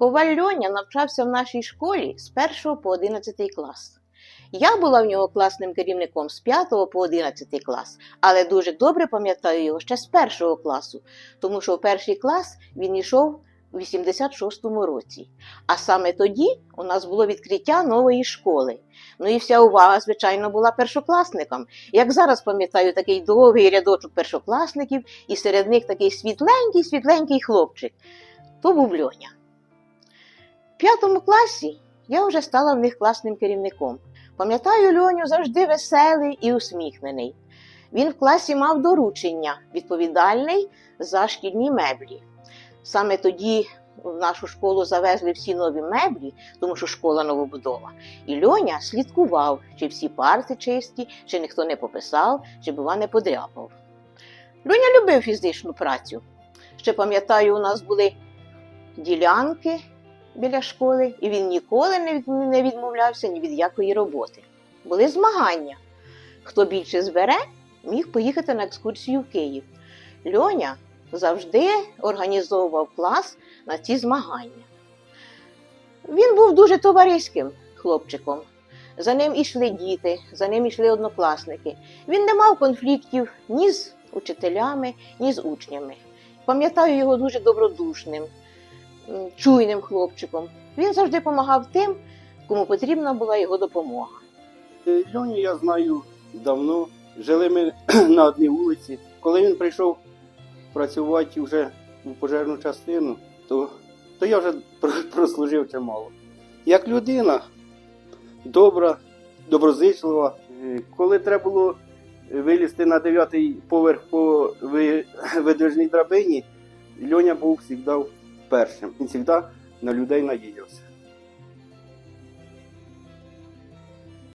Коваль Льоня навчався в нашій школі з 1 по 11 клас. Я була в нього класним керівником з 5 по 11 клас, але дуже добре пам'ятаю його ще з першого класу, тому що в перший клас він йшов у 86-му році. А саме тоді у нас було відкриття нової школи. Ну і вся увага, звичайно, була першокласникам. Як зараз пам'ятаю, такий довгий рядочок першокласників, і серед них такий світленький, світленький хлопчик. То був Льоня. П'ятому класі я вже стала в них класним керівником. Пам'ятаю Льоню завжди веселий і усміхнений. Він в класі мав доручення, відповідальний за шкільні меблі. Саме тоді в нашу школу завезли всі нові меблі, тому що школа новобудова. І Льоня слідкував, чи всі парти чисті, чи ніхто не пописав, чи бува не подряпав. Льоня любив фізичну працю. Ще пам'ятаю, у нас були ділянки біля школи, і він ніколи не відмовлявся ні від якої роботи. Були змагання. Хто більше збере, міг поїхати на екскурсію в Київ. Льоня завжди організовував клас на ці змагання. Він був дуже товариським хлопчиком. За ним ішли діти, за ним ішли однокласники. Він не мав конфліктів ні з учителями, ні з учнями. Пам'ятаю його дуже добродушним, чуйним хлопчиком. Він завжди допомагав тим, кому потрібна була його допомога. Е, Льоню я знаю давно. Жили ми на одній вулиці. Коли він прийшов працювати вже у пожежну частину, то, то я вже прослужив чимало. Як людина, добра, доброзичлива. Е, Коли треба було вилізти на дев'ятий поверх по ви- видвижній драбині, Льоня був завжди першим. Він завжди на людей надіявся.